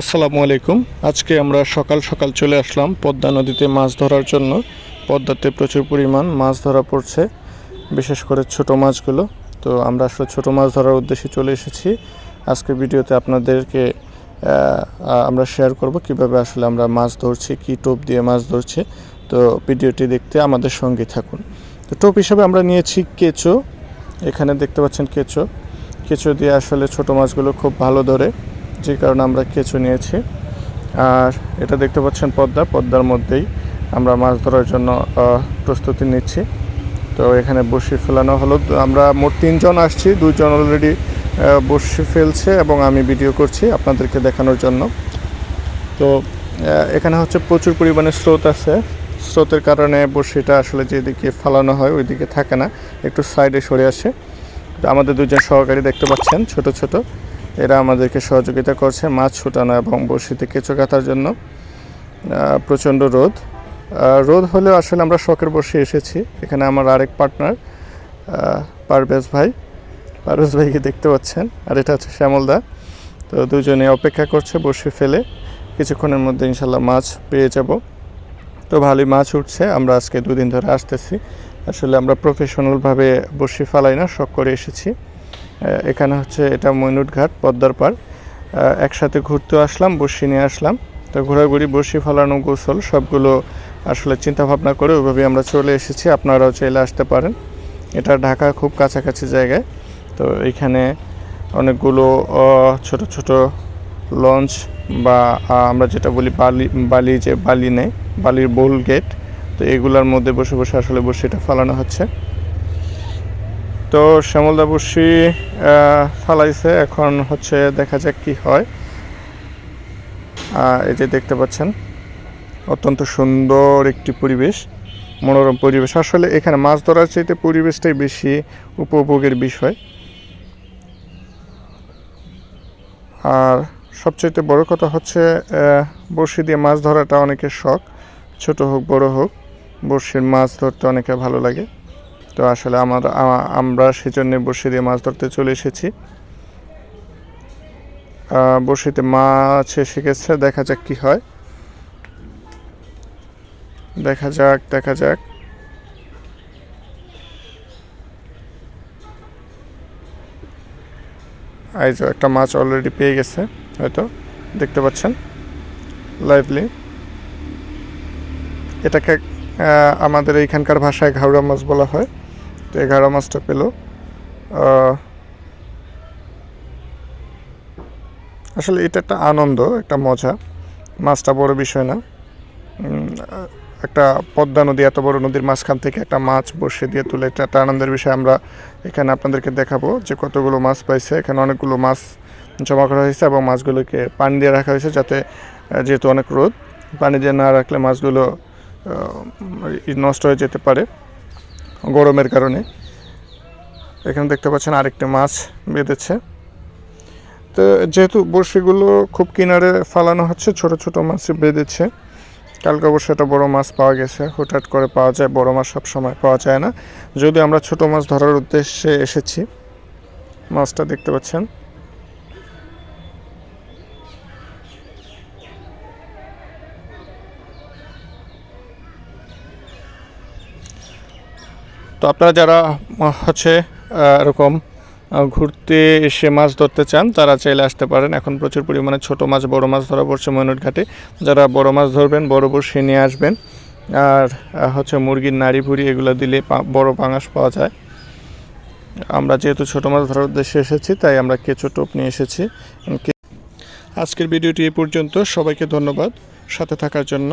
আসসালামু আলাইকুম। আজকে আমরা সকাল সকাল চলে আসলাম পদ্মা নদীতে মাছ ধরার জন্য। পদ্মাতে প্রচুর পরিমাণ মাছ ধরা পড়ছে, বিশেষ করে ছোট মাছগুলো। তো আমরা আসলে ছোট মাছ ধরার উদ্দেশ্যে চলে এসেছি। আজকে ভিডিওতে আপনাদেরকে আমরা শেয়ার করব কীভাবে আসলে আমরা মাছ ধরছি, কি টোপ দিয়ে মাছ ধরছি। তো ভিডিওটি দেখতে আমাদের সঙ্গে থাকুন। তো টোপ হিসাবে আমরা নিয়েছি কেঁচো। এখানে দেখতে পাচ্ছেন কেঁচো। কেঁচো দিয়ে আসলে ছোট মাছগুলো খুব ভালো ধরে। যে কারণে আমরা কেঁচো নিয়েছি। আর এটা দেখতে পাচ্ছেন পদ্মা। পদ্মার মধ্যেই আমরা মাছ ধরার জন্য প্রস্তুতি নিচ্ছি। তো এখানে বসি ফেলানো হলো। আমরা মোট তিনজন আসছি। দুজন অলরেডি বসি ফেলছে এবং আমি ভিডিও করছি আপনাদেরকে দেখানোর জন্য। তো এখানে হচ্ছে প্রচুর পরিমাণে স্রোত আছে। স্রোতের কারণে বড়শিটা আসলে যেদিকে ফালানো হয় ওইদিকে থাকে না। একটু সাইডে সরে আসে। আমাদের দুজন সহকারী দেখতে পাচ্ছেন, ছোট ছোট। এরা আমাদেরকে সহযোগিতা করছে, মাছ ছুটানো এবং বড়শিতে কেঁচো কাটার জন্য। প্রচণ্ড রোদ। রোদ হলেও আসলে আমরা শখের বসে এসেছি। এখানে আমার আরেক পার্টনার পারভেজ ভাই। পারভেজ ভাইকে দেখতে পাচ্ছেন। আর এটা হচ্ছে শ্যামলদা। তো দুজনে অপেক্ষা করছে বসে ফেলে। কিছুক্ষণের মধ্যে ইনশাল্লাহ মাছ পেয়ে যাব। তো ভালোই মাছ উঠছে। আমরা আজকে দুদিন ধরে আসতেছি। আসলে আমরা প্রফেশনালভাবে বসি ফালাই না, শখ করে এসেছি। এখানে হচ্ছে এটা মইনুট ঘাট, পদ্মার পার একসাথে ঘুরতে আসলাম, বসি নিয়ে আসলাম। তো ঘোরাঘুরি, বসি, ফালানো, গোসল সবগুলো আসলে চিন্তা ভাবনা করে ওইভাবে আমরা চলে এসেছি। আপনারাও চাইলে আসতে পারেন। এটা ঢাকা খুব কাছাকাছি জায়গায়। তো এখানে অনেকগুলো ছোট ছোট লঞ্চ বা আমরা যেটা বলি বালি বালি যে বালি নেই, বালির বোল গেট, তো এগুলার মধ্যে বসে বসে আসলে বসিটা ফালানো হচ্ছে। তো শ্যামলদা বসি ফালাইছে। এখন হচ্ছে দেখা যাক কি হয়। এই যে দেখতে পাচ্ছেন, অত্যন্ত সুন্দর একটি পরিবেশ, মনোরম পরিবেশ। আসলে এখানে মাছ ধরার চাইতে পরিবেশটাই বেশি উপভোগের বিষয়। আর সবচাইতে বড় কথা হচ্ছে বড়শি দিয়ে মাছ ধরাটা অনেকের শখ। ছোট হোক, বড় হোক, বড়শির মাছ ধরতে অনেকে ভালো লাগে। তো আসলে আমার আমরা সেজন্য বড়শি দিয়ে মাছ ধরতে চলে এসেছি। বড়শিতে মাছ এসে গেছে, দেখা যাক কি হয়। দেখা যাক দেখা যাক। এই যে একটা মাছ অলরেডি পেয়ে গেছে, হয়তো, দেখতে পাচ্ছেন? লাইভলি এটাকে আমাদের এইখানকার ভাষায় ঘাওড়া মাছ বলা হয়। তো ঘাওড়া মাছটা পেল। আসলে এটা একটা আনন্দ, একটা মজা। মাছটা বড় বিষয় না। একটা পদ্মা নদী, এত বড় নদীর মাঝখান থেকে একটা মাছ বসে দিয়ে তুলে, এটা একটা আনন্দের বিষয়। আমরা এখানে আপনাদেরকে দেখাবো যে কতগুলো মাছ পাইছে। এখানে অনেকগুলো মাছ জমা করা হয়েছে এবং মাছগুলোকে পানি দিয়ে রাখা হয়েছে যাতে যেহেতু অনেক রোদ, পানি দিয়ে না রাখলে মাছগুলো নষ্ট হয়ে যেতে পারে। গরমের কারণে। এখানে দেখতে পাচ্ছেন আরেকটি মাছ বেঁধেছে। তো যেহেতু বড়শিগুলো খুব কিনারে ফালানো হচ্ছে, ছোট ছোট মাছ বেঁধেছে। কালকে অবশ্য একটা বড়ো মাছ পাওয়া গেছে। হুটহাট করে পাওয়া যায়, বড়ো মাছ সময় পাওয়া যায় না। যদি আমরা ছোট মাছ ধরার উদ্দেশ্যে এসেছি, মাছটা দেখতে পাচ্ছেন। আপনারা যারা হচ্ছে এরকম ঘুরতে এসে মাছ ধরতে চান, তারা চাইলে আসতে পারেন। এখন প্রচুর পরিমাণে ছোট মাছ, বড় মাছ ধরা পড়ছে ময়নট ঘাটে যারা বড় মাছ ধরবেন, বড় বড়শি নিয়ে আসবেন। আর হচ্ছে মুরগির নাড়ি ভুড়ি, এগুলো দিলে বড় পাঙাশ পাওয়া যায়। আমরা যেহেতু ছোট মাছ ধরার উদ্দেশ্যে এসেছি, তাই আমরা কেঁচো টোপ নিয়ে এসেছি। আজকের ভিডিওটি এ পর্যন্ত। সবাইকে ধন্যবাদ। সাথে থাকার জন্য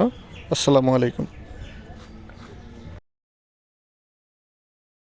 আসসালামু আলাইকুম।